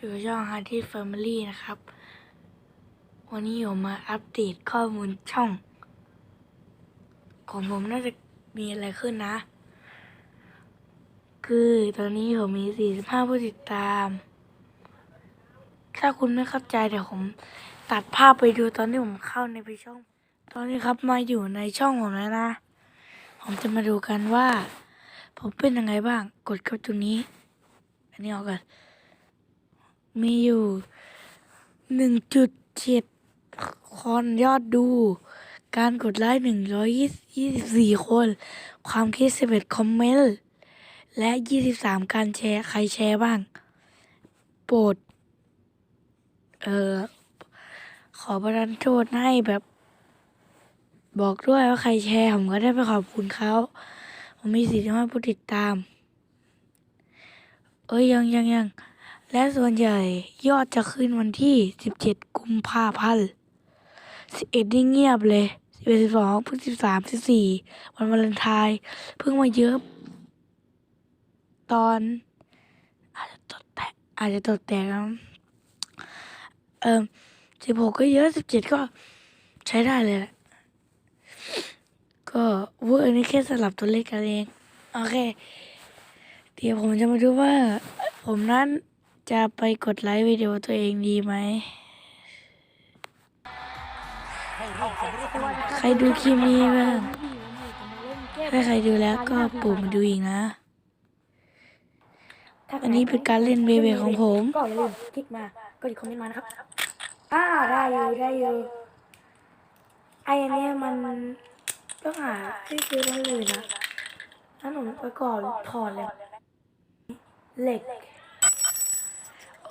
อยู่ช่อง h a r d y Family นะครับ วันนี้ผมมาอัปเดตข้อมูลช่อง ของผมน่าจะมีอะไรขึ้นนะ คือตอนนี้ผมมี 45 ผู้ติดตาม ถ้าคุณไม่เข้าใจเดี๋ยวผมตัดภาพไปดูตอนที่ผมเข้าในไปช่อง ตอนนี้ครับมาอยู่ในช่องผมแล้วนะ ผมจะมาดูกันว่า ผมเป็นยังไงบ้าง กดเข้าตรงนี้ อันนี้ออกก่อน มีอยู่หนึ่งจุดเจ็ดคนยอดดู การกดไลค์หนึ่งร้อยยี่สิบสี่คน ความคิดสิบเอ็ดคอมเมนต์และยี่สิบสามการแชร์ใครแชร์บ้าง โปรด เอ่อ ขอประทานโทษให้แบบ บอกด้วยว่าใครแชร์ผมก็ได้ไปขอบคุณเขาผมมีสี่สิบห้ผู้ติดตาม เอ้ยยังยังยัง และส่วนใหญ่ยอดจะขึ้นวันที่ 17 กุมภาพันธ์ 11 นี่เงียบเลย11 12พฤศจิ13 14 วันวาเลนไทน์เพิ่งมาเยอะ ตอน อาจจะตดแตกอาจจะตดแตกนะเออ16 ก็เยอะ 17 ก็ใช้ได้เลยแหละก็เวอร์นี่แค่สลับตัวเลขกันเอง โอเค เดี๋ยวผมจะมาดูว่า ผมนั้น จะไปกดไลค์วิดีโอตัวเองดีไหม ใครดูคลิปนี้บ้าง ถ้าใครดูแล้วก็ปรดมาดูอีกนะ อันนี้เป็นการเล่นเบเบของผม ก็อย่าลืมคลิกมา ก็อย่าคอมเมนต์มานะครับ อ่าได้อยู่ได้อยู่ ไออันเนี้ยมันต้องหาที่ซื้อมันเลยนะนั้นผมไปก่อนถอดเลยเหล็ก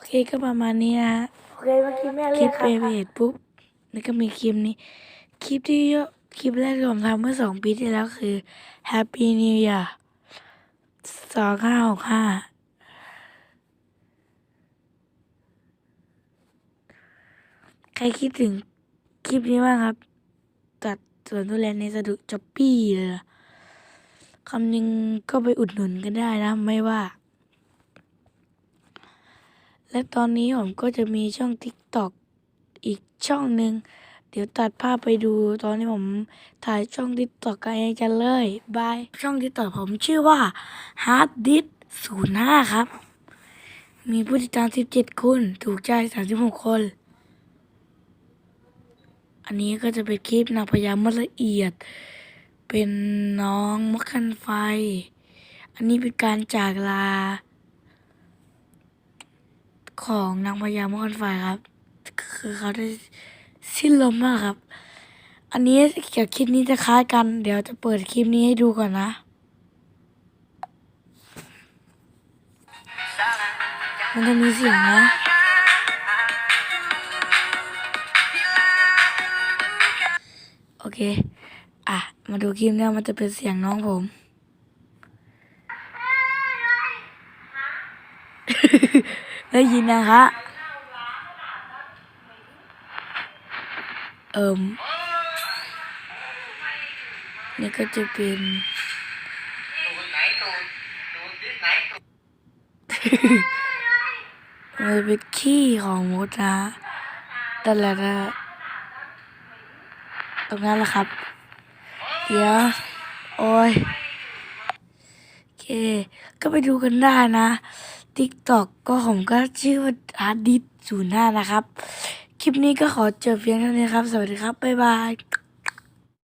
เคก็ประมาณนี้นะโอเคเมื่อกี้แม่คเรีลิยปกคเบรับเบปุ๊บแล้วก็มีคลิปนี้ คลิปที่เยอะคลิปแรกที่ผมทำเมื่อสองปีที่แล้วคือ Happy New Year สองห้าหกห้าใครคิดถึงคลิปนี้บ้างครับ ตัดสวนทุเรียนในสะดุดจ็อปปี้เลยล่ะคำนึงก็ไปอุดหนุนกันได้นะ ไม่ว่า และตอนนี้ผมก็จะมีช่อง TikTok อีกช่องหนึ่ง เดี๋ยวตัดภาพไปดูตอนที่ผมถ่ายช่อง TikTok กันเองกันเลยบายช่อง TikTok ผมชื่อว่า Hard d i s 05 ครับ มีผู้ติดตาม 17 คน ถูกใจ 36 คน อันนี้ก็จะเป็นคลิปนางพญามละเอียด เป็นน้องมะคันไฟ อันนี้เป็นการจากลา ของนางพญามะคันไฟครับ คือเขาได้สิ้นลมมากครับ อันนี้กับคลิปนี้จะคล้ายกัน เดี๋ยวจะเปิดคลิปนี้ให้ดูก่อนนะมันจะมีเสียงนะโอเค อะ มาดูคลิปเนี้ยมันจะเป็นเสียงน้องผม ได้ยินนะคะเอิมนี่ก็จะเป็นมันเป็นขี้ของมดนะแต่ละนะตรงนั้นแหละครับ เดี๋ยว โอ้ยโอเค ก็ไปดูกันได้นะ ติ๊กต็อก็ผมก็ชื่อว่าอาร์ดิสศูนย์ห้านะครับ คลิปนี้ก็ขอจบเพียงเท่านี้ครับ สวัสดีครับ บ๊ายบาย